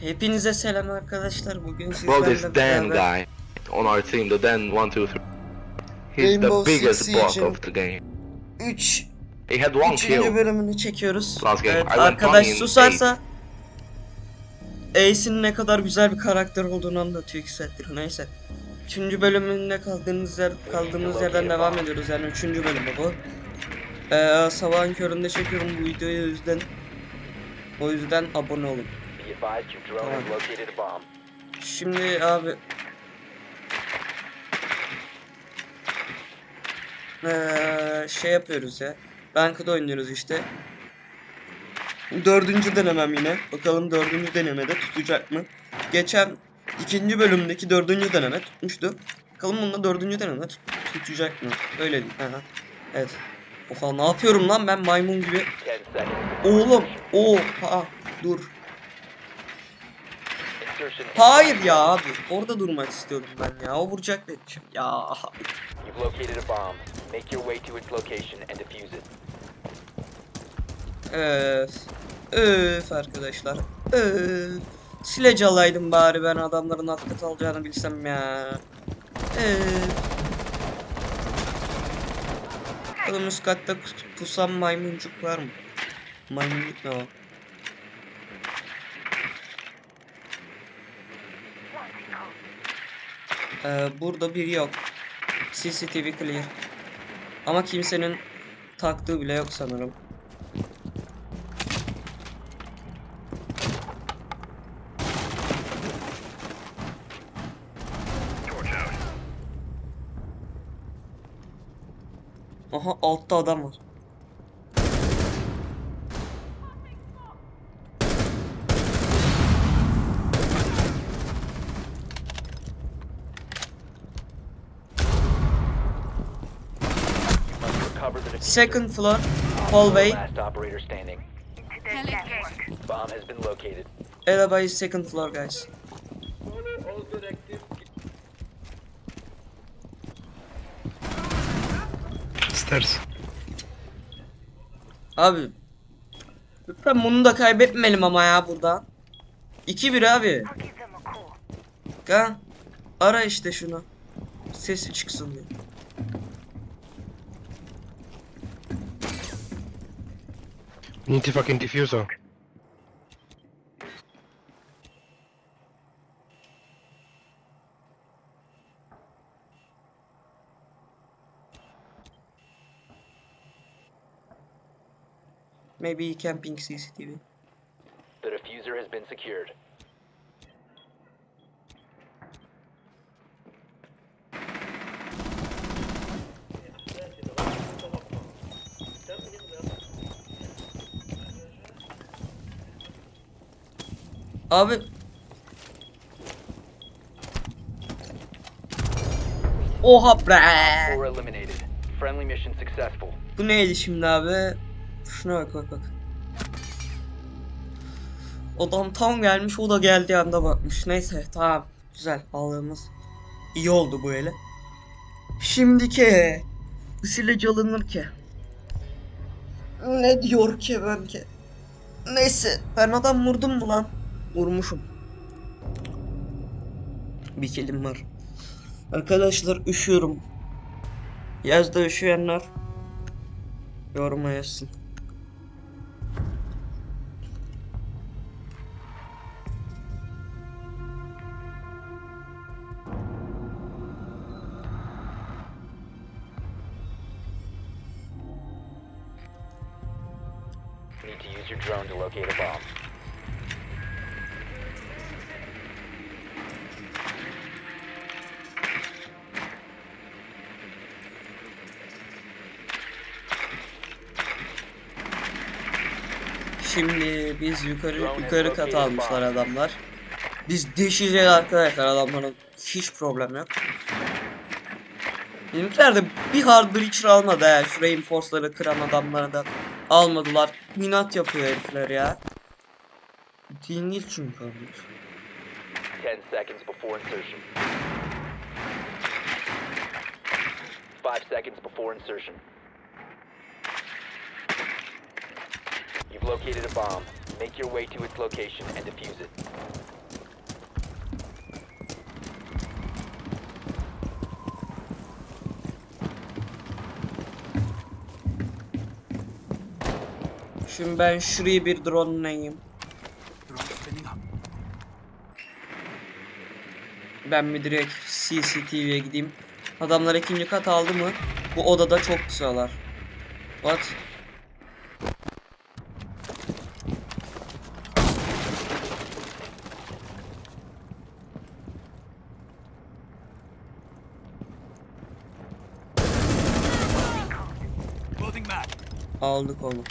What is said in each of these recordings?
Hepinize selam arkadaşlar. Bugün Well, this sizlerle Dan beraber guy on our team, the Dan one two three. He's Rainbow the biggest Six bot Siege. of the game. 3 He had one Üçüncü kill. bölümünü çekiyoruz. Last game. Evet, I went arkadaş one in susarsa Ace'in ne kadar güzel bir karakter olduğunu anlatıyor iki saattir. Neyse. Üçüncü bölümünde kaldığımız yer kaldığımız yerden devam ediyoruz. Yani üçüncü bölümü bu. Ee, sabahın köründe çekiyorum bu videoyu o yüzden o yüzden abone olun. Şimdi abi Ee, şey yapıyoruz ya. Ranked oynuyoruz işte. Dördüncü denemem yine. Bakalım dördüncü denemede tutacak mı? Geçen ikinci bölümdeki dördüncü deneme tutmuştu. Bakalım bunda dördüncü deneme tut- tutacak mı? Öyle değil. Aha. Evet. Oha ne yapıyorum lan ben maymun gibi. 10 seconds. Oğlum. Oha. Dur. Insertion. in Hayır ya abi. Orada durmak istiyordum ben ya. O vuracak beni. Ya. You've located a bomb. Make your way to its location and defuse it. Öf. Öf arkadaşlar. Öf. Silece alaydım bari ben adamların atlet alacağını bilsem ya. Öf. Bakalım üst katta pusan maymuncuk var mı? Maymuncuk ne o? Ee, burada biri yok. CCTV clear. Ama kimsenin taktığı bile yok sanırım. Aha altta adam var. Second floor hallway. Last operator standing. Bomb has been located. Arabayı second floor guys. Stairs. Abi. Lütfen bunu da kaybetmeyelim ama ya burada. 2-1 abi. Ga. Ara işte şunu. Sesi çıksın diye. Need the fucking diffuser. Maybe camping CCTV. The diffuser has been secured. Abi. Oha bre. Bu neydi şimdi abi? Şuna bak bak bak. Adam tam gelmiş o da geldiği anda bakmış. Neyse tamam. Güzel aldığımız. iyi oldu bu ele. Şimdiki silece alınır ki. Ne diyor ki ben ki? Neyse ben adam vurdum mu lan? Vurmuşum. Bir kelim var. Arkadaşlar üşüyorum. Yazda üşüyenler Yoruma yazsın. Şimdi biz yukarı yukarı kat almışlar adamlar. Biz deşeceğiz arkadaşlar adamların hiç problem yok. Bizimkiler de bir hard breacher almadı ya. Şu reinforce'ları kıran adamları da almadılar. Minat yapıyor herifler ya. Dingil çünkü onlar. 10 seconds before insertion. 5 seconds before insertion. You've located a bomb. Make your way to its location and defuse it. Şimdi ben şurayı bir drone Ben bir direkt CCTV'ye gideyim. Adamlar ikinci kat aldı mı? Bu odada çok kısalar. What? Aldık onu.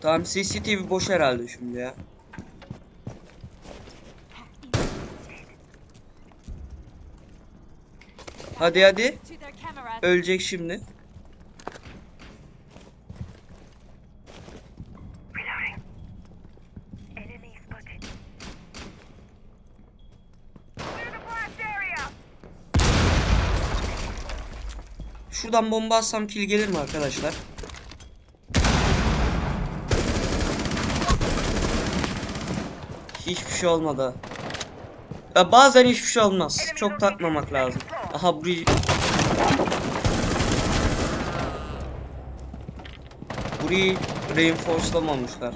Tamam CCTV boş herhalde şimdi ya. Hadi hadi. Ölecek şimdi. Şuradan bomba atsam kill gelir mi arkadaşlar? Hiçbir şey olmadı. Ya bazen hiçbir şey olmaz. Çok takmamak lazım. Aha burayı Burayı reinforcelamamışlar.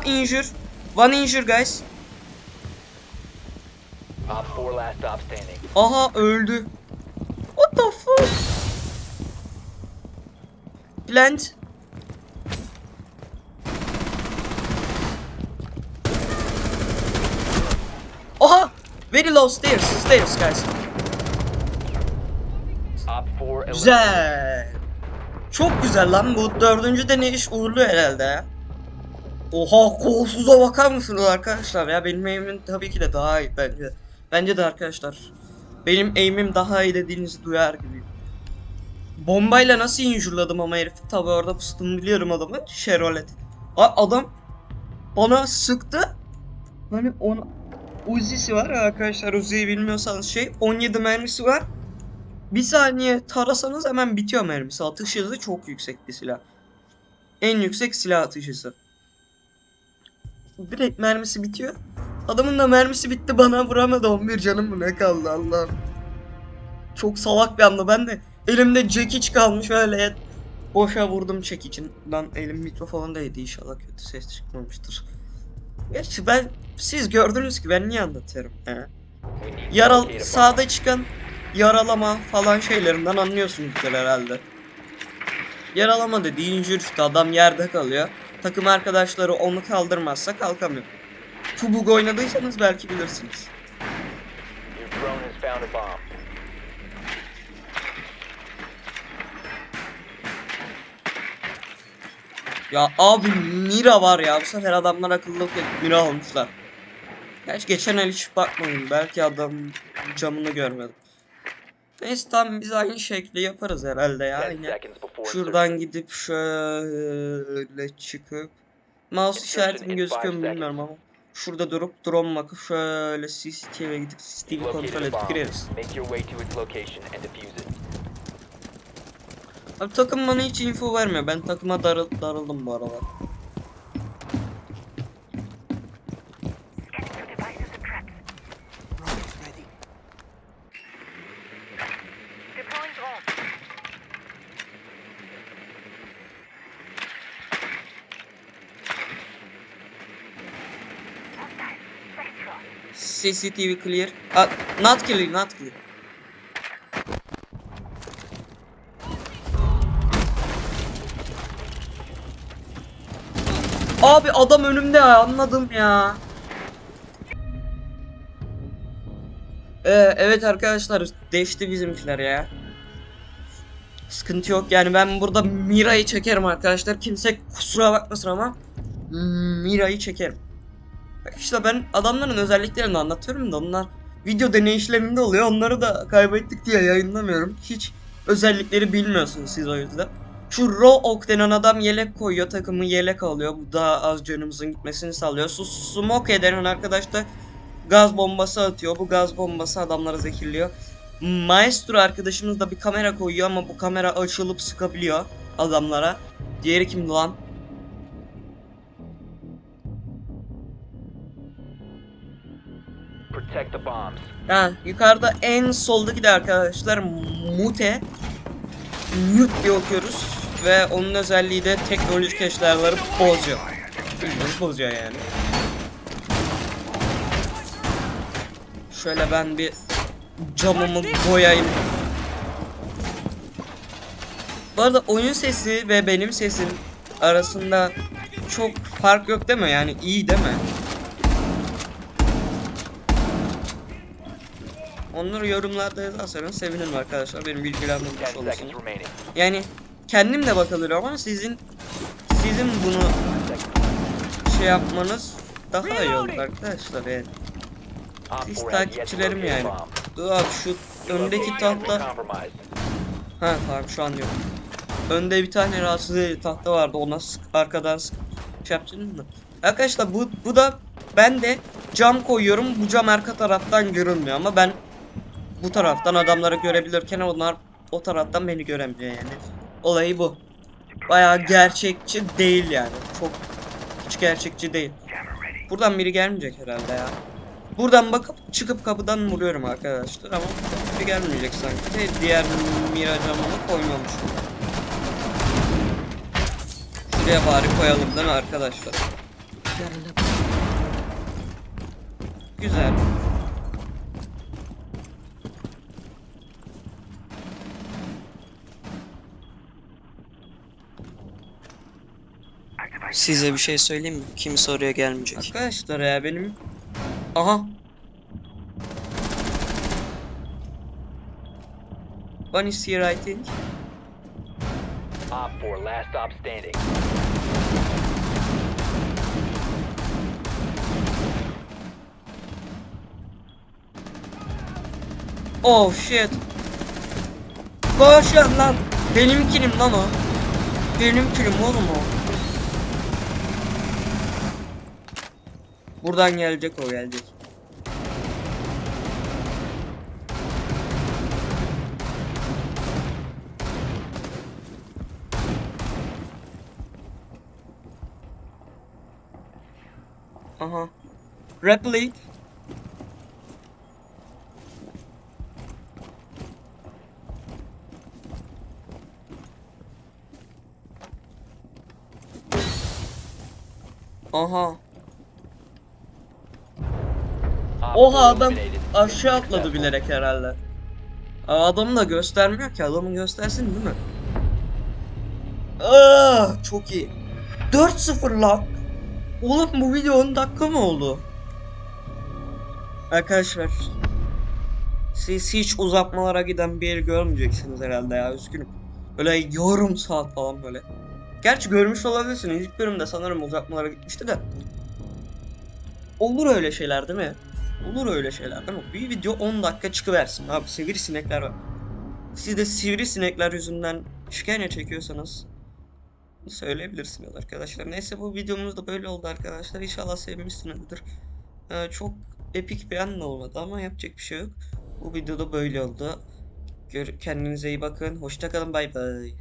Aha injure. One injure guys. Op 4 last stop standing. Aha öldü. What the fuck? Plant. Oha! Very low stairs. Stairs guys. Op 4 eliminated. Güzel. Çok güzel lan bu dördüncü deneyiş uğurlu herhalde. Oha kolsuza bakar mısınız arkadaşlar ya benim aim'im tabii ki de daha iyi bence. Bence de arkadaşlar. Benim aim'im daha iyi dediğinizi duyar gibiyim. Bombayla nasıl injurladım ama herifi tabi orada pıstım biliyorum adamı. Chevrolet. A- adam bana sıktı. Hani ona Uzi'si var arkadaşlar Uzi'yi bilmiyorsanız şey 17 mermisi var. Bir saniye tarasanız hemen bitiyor mermisi. Atış hızı çok yüksek bir silah. En yüksek silah atış hızı. Direkt mermisi bitiyor. Adamın da mermisi bitti bana vuramadı 11 canım mı ne kaldı Allah'ım. Çok salak bir anda ben de elimde çekiç kalmış öyle boşa vurdum çekicin. Lan elim mikrofondaydı inşallah kötü ses çıkmamıştır. Gerçi ben siz gördünüz ki ben niye anlatıyorum he? Yaral sağda çıkan yaralama falan şeylerinden anlıyorsunuzdur herhalde. Yaralama dediği işte adam yerde kalıyor. Takım arkadaşları onu kaldırmazsa kalkamıyor. Kubuk oynadıysanız belki bilirsiniz. Ya abi Mira var ya bu sefer adamlar akıllı yok Mira almışlar. Gerçi geçen el hiç bakmadım belki adam camını görmedim. Tamam biz aynı şekli yaparız herhalde ya 10 yine. Şuradan gidip şöyle çıkıp mouse işaretim gözüküyor mu bilmiyorum ama şurada durup drone bakıp şöyle CCTV'ye gidip CCTV kontrol edip gireriz. Abi takım bana hiç info vermiyor. Ben takıma darıl darıldım bu aralar. CCTV clear. Ah, not clear, not clear. Abi adam önümde ya anladım ya. Ee, evet arkadaşlar değişti bizimkiler ya. Sıkıntı yok yani ben burada Mira'yı çekerim arkadaşlar. Kimse kusura bakmasın ama Mira'yı çekerim. Bak işte ben adamların özelliklerini anlatıyorum da onlar video deneyişlerinde oluyor. Onları da kaybettik diye yayınlamıyorum. Hiç özellikleri bilmiyorsunuz siz o yüzden. Şu Raw Ok denen adam yelek koyuyor takımı yelek alıyor. Bu daha az canımızın gitmesini sağlıyor. Su Smoke denen arkadaş da gaz bombası atıyor. Bu gaz bombası adamları zehirliyor. Maestro arkadaşımız da bir kamera koyuyor ama bu kamera açılıp sıkabiliyor. adamlara. Diğeri kimdi lan? Ha, yukarıda en soldaki de arkadaşlar Mute. Mute diye okuyoruz. Ve onun özelliği de teknolojik eşyaları bozuyor. Bildiğiniz bozuyor yani. Şöyle ben bir camımı boyayayım. Bu arada oyun sesi ve benim sesim arasında çok fark yok değil mi? Yani iyi değil mi? Onları yorumlarda yazarsanız sevinirim arkadaşlar. Benim bilgilendirmiş 10 seconds olursunuz. Yani kendim de bakılır ama sizin sizin bunu şey yapmanız daha iyi olur arkadaşlar yani. Siz 4 has yet to takipçilerim yani. Dur abi şu öndeki tahta. Ha tamam şu an yok. Önde bir tane rahatsız edici tahta vardı ona sık, arkadan sık şey yapacaksın mı? Arkadaşlar bu, bu da ben de cam koyuyorum bu cam arka taraftan görünmüyor ama ben bu taraftan adamları görebilirken onlar o taraftan beni göremiyor yani. Olayı bu. Bayağı gerçekçi değil yani. Çok hiç gerçekçi değil. Buradan biri gelmeyecek herhalde ya. Buradan bakıp çıkıp kapıdan vuruyorum arkadaşlar ama biri gelmeyecek sanki de diğer mira camını koymamışım. Şuraya bari koyalım değil mi arkadaşlar? Güzel. Size bir şey söyleyeyim mi? Kimse oraya gelmeyecek. Arkadaşlar ya benim... Aha. One is here I think. Op 4 last stop standing. Oh shit. Koş lan lan. Benim kilim lan o. Benim kilim oğlum o. Buradan gelecek o gelecek. Aha. Replay. Aha. Oha 4 adam aşağı atladı bilerek herhalde. Aa, Adamı da göstermiyor ki adamı göstersin değil mi? Aa, çok iyi. 4-0 lan. Oğlum bu video 10 dakika mı oldu? Arkadaşlar siz hiç uzatmalara giden bir yer görmeyeceksiniz herhalde ya üzgünüm. Böyle yorum saat falan böyle. Gerçi görmüş olabilirsiniz. İlk bölümde sanırım uzatmalara gitmişti de. Olur öyle şeyler değil mi? Olur öyle şeyler değil? Bir video 10 dakika çıkıversin abi sivrisinekler var. Siz de sivrisinekler yüzünden şikayet çekiyorsanız söyleyebilirsiniz arkadaşlar. Neyse bu videomuz da böyle oldu arkadaşlar. İnşallah sevmişsinizdir. Ee, çok epik bir an olmadı ama yapacak bir şey yok. Bu videoda böyle oldu. Gör kendinize iyi bakın. Hoşçakalın bay bay.